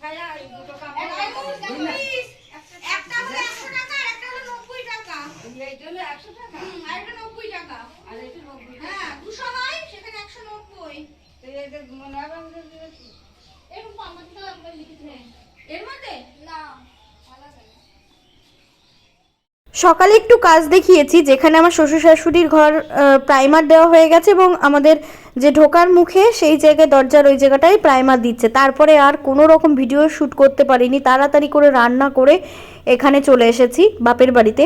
আর এই এই দুটো ছায়া আর দুটো কাপড় একটা হলো একশো টাকা আর একটা হলো নব্বই টাকা এই জন্য একশো টাকা হুম, আর একটা নব্বই টাকা আর এটা নব্বই টাকা হ্যাঁ দুশো হয় সেখানে একশো নব্বই তো এদের মনে হবে আমাদের দিয়েছি। এরকম আমার তো একবার লিখেছে এর মধ্যে না আলাদা সকালে একটু কাজ দেখিয়েছি, যেখানে আমার শ্বশুর শাশুড়ির ঘর প্রাইমার দেওয়া হয়ে গেছে এবং আমাদের যে ঢোকার মুখে সেই জায়গায় দরজার ওই জায়গাটায় প্রাইমার দিচ্ছে। তারপরে আর কোনো রকম ভিডিও শ্যুট করতে পারিনি, তাড়াতাড়ি করে রান্না করে এখানে চলে এসেছি বাপের বাড়িতে।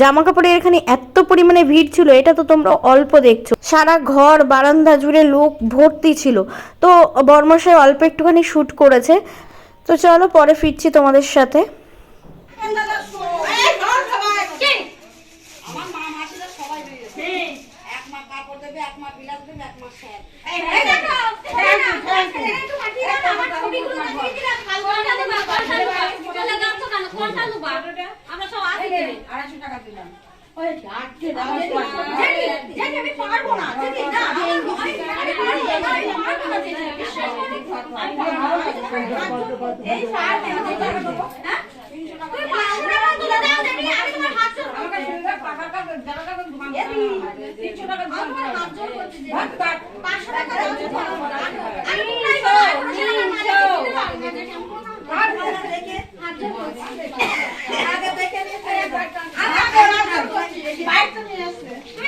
জামা কাপড়ের এখানে এত পরিমাণে ভিড় ছিল, এটা তো তোমরা অল্প দেখছ। সারা ঘর, বারান্দা জুড়ে লোক ভর্তি ছিল। তো বর্মশাই অল্প একটুখানি শ্যুট করেছে। তো চলো পরে ফিরছি তোমাদের সাথে আমার মা মাসিরা সবাই বেরিয়েছে এক মা কাপড় দেবে এক মা বিলাস দেবে এক মা স্যার এই দেখো একটু মাটিয়ে দাও আমার ছবিগুলো দেখিয়ে দিলাম কালকে দেবা কোনটা দেবা কোনটা দাম তো কেন কোনটা নেবা আমরা সব আসি দেবে আড়াইশো টাকা দিলাম না আমি আমি আমি পারব না আমি পারব না জানি বিশ্বাস করো আমি পারব না এই সার দেও দেবো হ্যাঁ তুমি পাঁচশো টাকা তুলে দাও জানি আমি তোমার হাত জোর আমাকে শুনলে পাকা কাপড় জামা কাপড় ধোয়া তিনশো টাকা আমি দিলাম তোমার হাত জোর করছি যে ভাত কাট পাঁচশো টাকা দাও যদি পারব না আমি নাই হাত জোর করছি আগে দেখে নিতে তুমি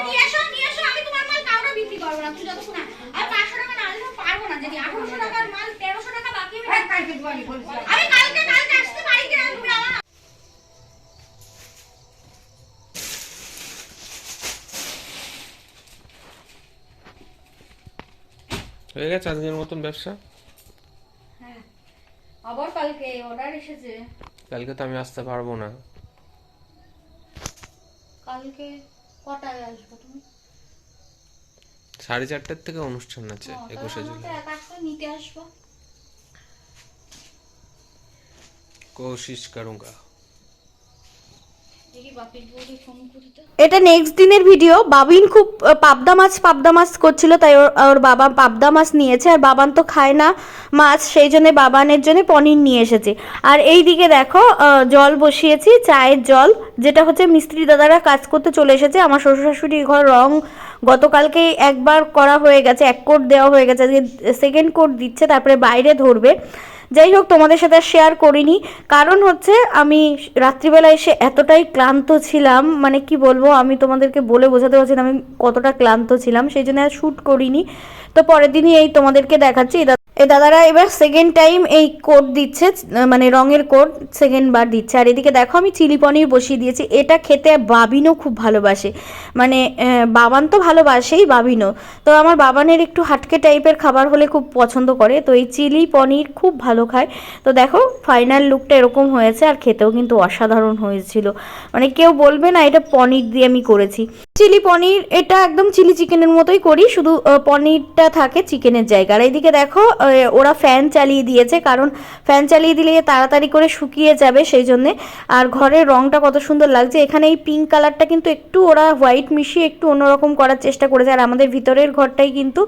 নিয়ে এসো নিয়ে এসো আমি তোমার মাল কাউকে বিক্রি করব না তুমি যতক্ষণ না আমি পাঁচশো টাকা না আনলে পারব না যদি আঠারোশো টাকার মাল তেরোশো টাকা বাকি আমি কালকে দুয়ারি বলছিলাম আমি কালকে কালকে আসতে পারি কিনা তুমি আমার হয়ে গেছে আজকের মতন ব্যবসা? আবার কালকে অর্ডার এসেছে। কালকে তো আমি আসতে পারব না। কালকে কটায় আসব তুমি? সাড়ে চারটার থেকে অনুষ্ঠান আছে একুশে জুলাই। নিতে আসব। কোশিশ করুঙ্গা দেখি বাপির বউকে ফোন করি তো এটা নেক্সট দিনের ভিডিও বাবিন খুব পাবদা মাছ পাবদা মাছ করছিল, তাই ওর বাবা পাবদা মাছ নিয়েছে, আর বাবান তো খায় না মাছ, সেই জন্য বাবানের জন্য পনির নিয়ে এসেছে। আর এই দিকে দেখো জল বসিয়েছি, চায়ের জল, যেটা হচ্ছে মিস্ত্রি দাদারা কাজ করতে চলে এসেছে, আমার শ্বশুর শাশুড়ি ঘর রং গতকালকেই একবার করা হয়ে গেছে, এক কোড দেওয়া হয়ে গেছে যে সেকেন্ড কোড দিচ্ছে, তারপরে বাইরে ধরবে। যাই হোক, তোমাদের সাথে শেয়ার করিনি। কারণ হচ্ছে, আমি রাত্রিবেলা এসে এতটাই ক্লান্ত ছিলাম মানে কি বলব, আমি তোমাদেরকে বলে বোঝাতে পারছি না আমি কতটা ক্লান্ত ছিলাম, সেই জন্য আর শ্যুট করিনি। তো পরের দিনই এই তোমাদেরকে দেখাচ্ছি এই দাদারা এবার সেকেন্ড টাইম এই কোড দিচ্ছে মানে রঙের কোড সেকেন্ড বার দিচ্ছে। আর এদিকে দেখো, আমি চিলি পনির বসিয়ে দিয়েছি। এটা খেতে বাবিনও খুব ভালোবাসে। মানে বাবান তো ভালোবাসেই বাবিনও। তো আমার বাবানের একটু হাটকে টাইপের খাবার হলে খুব পছন্দ করে। তো এই চিলি পনির খুব ভালো খায়। তো দেখো ফাইনাল লুকটা এরকম হয়েছে। আর খেতেও কিন্তু অসাধারণ হয়েছিল। মানে কেউ বলবে না, এটা পনির দিয়ে আমি করেছি। চিলি পনির, এটা একদম চিলি চিকেনের মতোই করি, শুধু পনিরটা থাকে চিকেনের জায়গা আর এইদিকে দেখো ওরা ফ্যান চালিয়ে দিয়েছে, কারণ ফ্যান চালিয়ে দিলে তাড়াতাড়ি করে শুকিয়ে যাবে সেই জন্যে। আর ঘরের রংটা কত সুন্দর লাগছে, এখানে এই পিঙ্ক কালারটা কিন্তু একটু ওরা হোয়াইট মিশিয়ে একটু অন্যরকম করার চেষ্টা করেছে, আর আমাদের ভিতরের ঘরটাই কিন্তু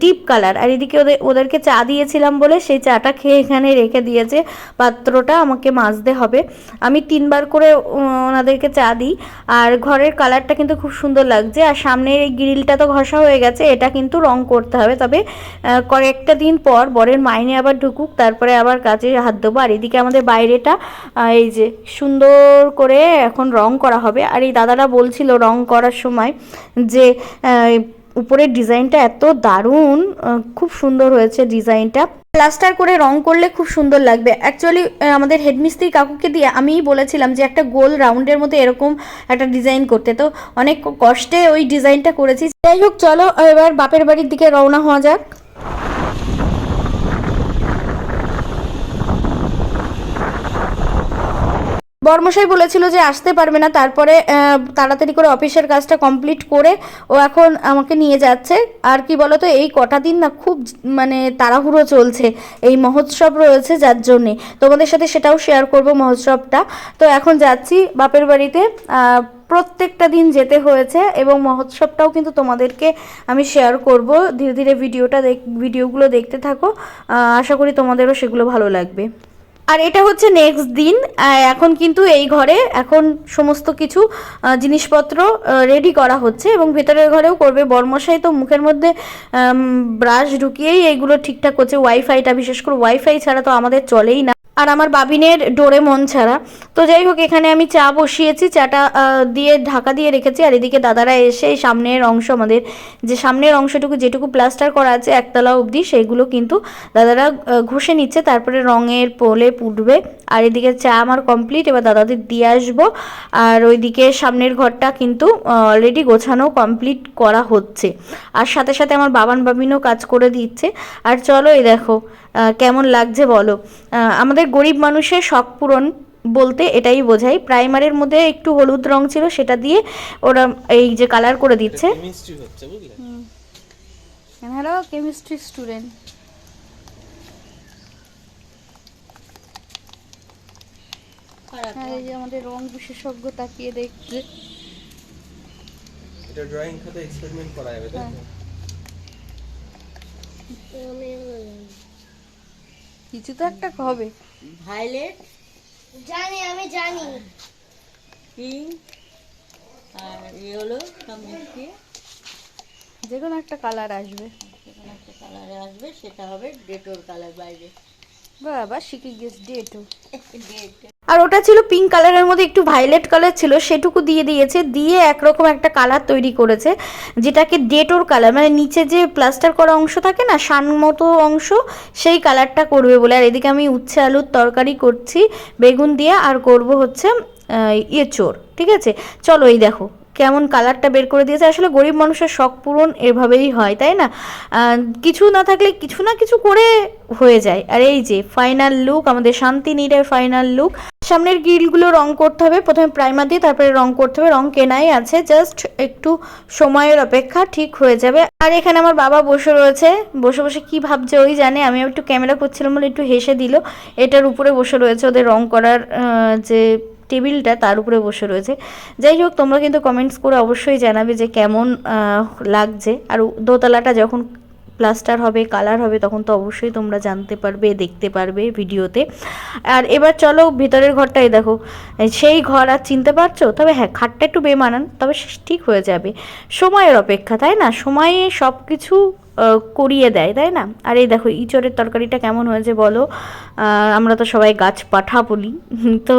ডিপ কালার। আর এদিকে ওদের ওদেরকে চা দিয়েছিলাম বলে সেই চাটা খেয়ে এখানে রেখে দিয়েছে, পাত্রটা আমাকে মাজতে হবে। আমি তিনবার করে ওনাদেরকে চা দিই। আর ঘরের কালারটা কিন্তু খুব সুন্দর লাগছে। আর সামনের এই গ্রিলটা তো ঘষা হয়ে গেছে, এটা কিন্তু রং করতে হবে। তবে কয়েকটা দিন পর বরের মাইনে আবার ঢুকুক, তারপরে আবার কাজে হাত দেবো। আর এদিকে আমাদের বাইরেটা এই যে সুন্দর করে এখন রং করা হবে। আর এই দাদারা বলছিল রং করার সময় যে উপরের ডিজাইনটা এত দারুণ খুব সুন্দর হয়েছে ডিজাইনটা। প্লাস্টার করে রং করলে খুব সুন্দর লাগবে। অ্যাকচুয়ালি আমাদের হেডমিস্ত্রি কাকুকে দিয়ে আমিই বলেছিলাম যে একটা গোল রাউন্ডের মতো এরকম একটা ডিজাইন করতে। তো অনেক কষ্টে ওই ডিজাইনটা করেছি। যাই হোক, চলো এবার বাপের বাড়ির দিকে রওনা হওয়া যাক। বর্মশাই বলেছিল যে আসতে পারবে না, তারপরে তাড়াতাড়ি করে অফিসের কাজটা কমপ্লিট করে ও এখন আমাকে নিয়ে যাচ্ছে। আর কি বলতো, এই কটা দিন না খুব মানে তাড়াহুড়ো চলছে, এই মহোৎসব রয়েছে যার জন্যে। তোমাদের সাথে সেটাও শেয়ার করব মহোৎসবটা। তো এখন যাচ্ছি বাপের বাড়িতে। প্রত্যেকটা দিন যেতে হয়েছে এবং মহোৎসবটাও কিন্তু তোমাদেরকে আমি শেয়ার করব। ধীরে ধীরে ভিডিওটা দেখ, ভিডিওগুলো দেখতে থাকো। আশা করি তোমাদেরও সেগুলো ভালো লাগবে। আর এটা হচ্ছে নেক্সট দিন এখন কিন্তু এই ঘরে এখন সমস্ত কিছু জিনিসপত্র রেডি করা হচ্ছে এবং ভেতরের ঘরেও করবে। বর্মশাই তো মুখের মধ্যে ব্রাশ ঢুকিয়েই এইগুলো ঠিকঠাক করছে। ওয়াইফাইটা বিশেষ করে ওয়াইফাই ছাড়া তো আমাদের চলেই না। আর আমার বাবিনের ডোরে মন ছাড়া। তো যাই হোক এখানে আমি চা বসিয়েছি চাটা দিয়ে ঢাকা দিয়ে রেখেছি। আর এদিকে দাদারা এসে এই সামনের অংশ আমাদের যে সামনের অংশটুকু যেটুকু প্লাস্টার করা আছে একতলা অবধি সেইগুলো কিন্তু দাদারা ঘষে নিচ্ছে। তারপরে রঙের পোলে পুটবে। আর এদিকে চা আমার কমপ্লিট এবার দাদাদের দিয়ে আসব। আর ওইদিকে সামনের ঘরটা কিন্তু অলরেডি গোছানো কমপ্লিট করা হচ্ছে। আর সাথে সাথে আমার বাবান বাবিনও কাজ করে দিচ্ছে। আর চলো এই দেখো কেমন লাগছে বলো। আহ, আমাদের গরিব মানুষের শখ পূরণ বলতে এটাই বোঝাই প্রাইমারের মধ্যে একটু হলুদ রং ছিল সেটা দিয়ে ওরা এই যে কালার করে দিচ্ছে। কেমিস্ট্রি হ্যালো কেমিস্ট্রি স্টুডেন্ট এই যে আমাদের রং বিশেষজ্ঞ তাকিয়ে দেখছে। এটা ড্রয়িং খাতে এক্সপেরিমেন্ট করা যাবে তাই কিছু তো একটা হবে। ভায়োলেট জানি আমি জানি। পিঙ্ক আর এ হলো সব মিশিয়ে যে কোনো একটা কালার আসবে। যে কোনো একটা কালারে আসবে সেটা হবে ডেটোর কালার বাইরে বাবা শিখে গেছ ডেটো ডেট আর ওটা ছিল পিঙ্ক কালারের মধ্যে একটু ভায়োলেট কালার ছিল, সেটুকু দিয়ে দিয়েছে। দিয়ে একরকম একটা কালার তৈরি করেছে, যেটাকে ডেটোর কালার মানে নিচে যে প্লাস্টার করা অংশ থাকে না, শান মতো অংশ, সেই কালারটা করবে বলে। আর এদিকে আমি উচ্ছে আলুর তরকারি করছি, বেগুন দিয়ে, আর করব হচ্ছে ইয়ে চোর, ঠিক আছে? চলো এই দেখো, কেমন কালারটা বের করে দিয়েছে। আসলে গরিব মানুষের শখ পূরণ এভাবেই হয়, তাই না? কিছু না থাকলে কিছু না কিছু করে হয়ে যায়। আর এই যে ফাইনাল লুক আমাদের শান্তি নীরের ফাইনাল লুক সামনের গ্রিলগুলো রং করতে হবে। প্রথমে প্রাইমার দিয়ে, তারপরে রং করতে হবে। রং কেনাই আছে। জাস্ট একটু সময়ের অপেক্ষা, ঠিক হয়ে যাবে। আর এখানে আমার বাবা বসে রয়েছে। বসে বসে কি ভাবছে ওই জানে। আমি একটু ক্যামেরা করছিলাম বলে একটু হেসে দিল। এটার উপরে বসে রয়েছে ওদের রং করার যে টেবিলটা, তার উপরে বসে রয়েছে। যাই হোক, তোমরা কিন্তু কমেন্টস করে অবশ্যই জানাবে যে কেমন লাগছে। আর দোতলাটা যখন প্লাস্টার হবে, কালার হবে, তখন তো অবশ্যই তোমরা জানতে পারবে, দেখতে পারবে ভিডিওতে। আর এবার চলো ভিতরের ঘরটাই দেখো। সেই ঘর আর চিনতে পারছ? তবে হ্যাঁ খাটটা একটু বেমানান, তবে ঠিক হয়ে যাবে। সময়ের অপেক্ষা, তাই না? সময়ে সব কিছু করিয়ে দেয়, তাই না? আর এই দেখো, ইঁচড়ের তরকারিটা কেমন হয়েছে বলো? আমরা তো সবাই গাছ পাঠা বলি। তো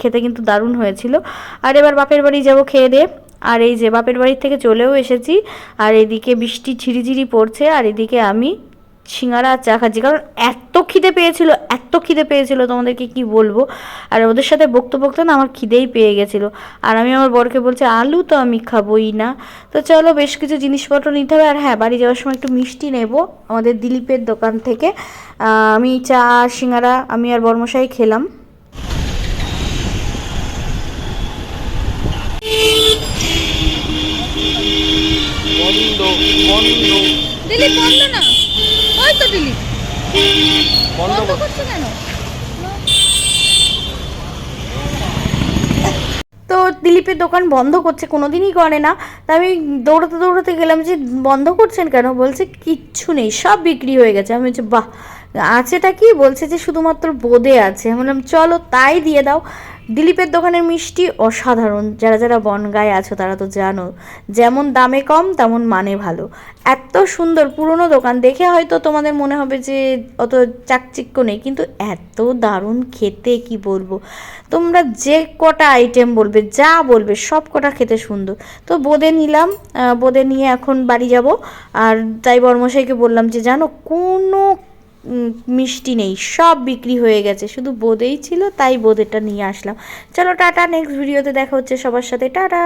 খেতে কিন্তু দারুণ হয়েছিল। আর এবার বাপের বাড়ি যাব খেয়ে দিয়ে। আর এই যে বাপের বাড়ির থেকে চলেও এসেছি, আর এদিকে বৃষ্টি ঝিরিঝিরি পড়ছে, আর এদিকে আমি সিঙ্গারা আর চা খাচ্ছি। কারণ এত খিদে পেয়েছিল, এত খিদে পেয়েছিল তোমাদেরকে কি বলব? আর ওদের সাথে বকতে বকতে না আমার খিদেই পেয়ে গেছিল। আর আমি আমার বরকে বলছি, আলু তো আমি খাবোই না। তো চলো বেশ কিছু জিনিসপত্র নিতে হবে। আর হ্যাঁ বাড়ি যাওয়ার সময় একটু মিষ্টি নেব আমাদের দিলীপের দোকান থেকে। আমি চা সিঙ্গারা, আমি আর বর্মশাই খেলাম। বন্ধ। বন্ধ দিলীপ বন্ধ না। ওই তো দিলীপ বন্ধ কর। কেন? তো দিলীপের দোকান বন্ধ করছে কোনোদিনই করে না। তা আমি দৌড়াতে দৌড়াতে গেলাম যে বন্ধ করছেন কেন? বলছে কিচ্ছু নেই সব বিক্রি হয়ে গেছে। আমি বলছি বাহ আছেটা কি? বলছে যে শুধুমাত্র বোদে আছে। আমি বললাম চলো তাই দিয়ে দাও। দিলীপের দোকানের মিষ্টি অসাধারণ। যারা যারা বনগায় আছো, তারা তো জানো, যেমন দামে কম, তেমন মানে ভালো। এত সুন্দর পুরনো দোকান, দেখে হয়তো তোমাদের মনে হবে যে অত চাকচিক্য নেই, কিন্তু এত দারুণ খেতে, কি বলব? তোমরা যে কটা আইটেম বলবে, যা বলবে, সব কটা খেতে সুন্দর। তো বোঁদে নিলাম বোঁদে নিয়ে এখন বাড়ি যাব। আর তাই বর্মশাইকে বললাম যে, জানো, কোনো মিষ্টি নেই, সব বিক্রি হয়ে গেছে। শুধু বোঁদেই ছিল, তাই বোঁদেটা নিয়ে আসলাম। চলো, টাটা নেক্সট ভিডিওতে দেখা হচ্ছে সবার সাথে। টাটা!